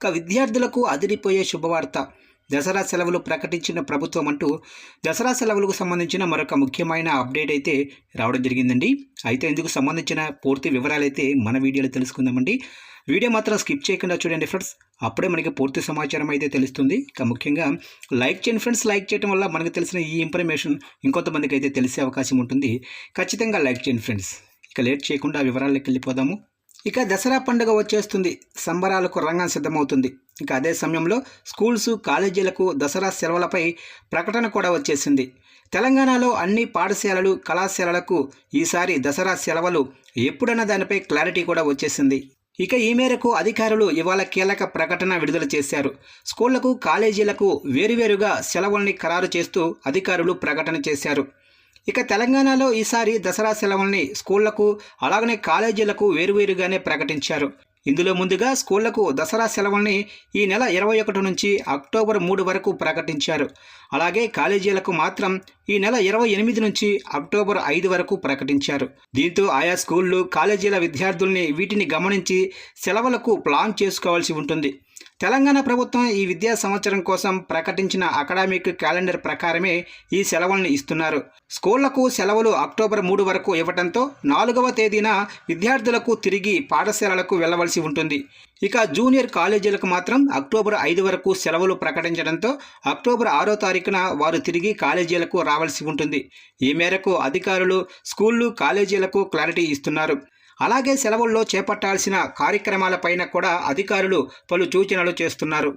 ఇక విద్యార్థులకు అదిరిపోయే శుభవార్త. దసరా సెలవులు ప్రకటించిన ప్రభుత్వం అంటూ దసరా సెలవులకు సంబంధించిన మరొక ముఖ్యమైన అప్డేట్ అయితే రావడం జరిగిందండి. అయితే ఇందుకు సంబంధించిన పూర్తి వివరాలు అయితే మన వీడియోలో తెలుసుకుందామండి. వీడియో మాత్రం స్కిప్ చేయకుండా చూడండి ఫ్రెండ్స్. అప్పుడే మనకి పూర్తి సమాచారం అయితే తెలుస్తుంది. ఇక ముఖ్యంగా లైక్ చేయండి ఫ్రెండ్స్. లైక్ చేయడం వల్ల మనకు తెలిసిన ఈ ఇన్ఫర్మేషన్ ఇంకొంతమందికి అయితే తెలిసే అవకాశం ఉంటుంది. ఖచ్చితంగా లైక్ చేయండి ఫ్రెండ్స్. ఇక లేట్ చేయకుండా వివరాల్లోకి వెళ్ళిపోదాము. ఇక దసరా పండుగ వచ్చేస్తుంది. సంబరాలకు రంగం సిద్ధమవుతుంది. ఇక అదే సమయంలో స్కూల్స్ కాలేజీలకు దసరా సెలవులపై ప్రకటన కూడా వచ్చేసింది. తెలంగాణలో అన్ని పాఠశాలలు కళాశాలలకు ఈసారి దసరా సెలవులు ఎప్పుడన్న దానిపై క్లారిటీ కూడా వచ్చేసింది. ఇక ఈ మేరకు అధికారులు ఇవాళ కీలక ప్రకటన విడుదల చేశారు. స్కూళ్ళకు కాలేజీలకు వేరువేరుగా సెలవుల్ని ఖరారు చేస్తూ అధికారులు ప్రకటన చేశారు. ఇక తెలంగాణలో ఈసారి దసరా సెలవుల్ని స్కూళ్ళకు అలాగనే కాలేజీలకు వేరువేరుగానే ప్రకటించారు. ఇందులో ముందుగా స్కూళ్ళకు దసరా సెలవుల్ని ఈ నెల ఇరవై ఒకటి నుంచి అక్టోబర్ మూడు వరకు ప్రకటించారు. అలాగే కాలేజీలకు మాత్రం ఈ నెల ఇరవై ఎనిమిది నుంచి అక్టోబర్ ఐదు వరకు ప్రకటించారు. దీంతో ఆయా స్కూళ్ళు కాలేజీల విద్యార్థుల్ని వీటిని గమనించి సెలవులకు ప్లాన్ చేసుకోవాల్సి ఉంటుంది. తెలంగాణ ప్రభుత్వం ఈ విద్యా సంవత్సరం కోసం ప్రకటించిన అకాడమిక్ క్యాలెండర్ ప్రకారమే ఈ సెలవులను ఇస్తున్నారు. స్కూళ్ళకు సెలవులు అక్టోబర్ మూడు వరకు ఇవ్వడంతో నాలుగవ తేదీన విద్యార్థులకు తిరిగి పాఠశాలలకు వెళ్ళవలసి ఉంటుంది. ఇక జూనియర్ కాలేజీలకు మాత్రం అక్టోబర్ ఐదు వరకు సెలవులు ప్రకటించడంతో అక్టోబర్ ఆరో తారీఖున వారు తిరిగి కాలేజీలకు రావాల్సి ఉంటుంది. ఈ మేరకు అధికారులు స్కూళ్ళు కాలేజీలకు క్లారిటీ ఇస్తున్నారు. అలాగే సెలవుల్లో చేపట్టాల్సిన కార్యక్రమాలపైన కూడా అధికారులు పలు సూచనలు చేస్తున్నారు.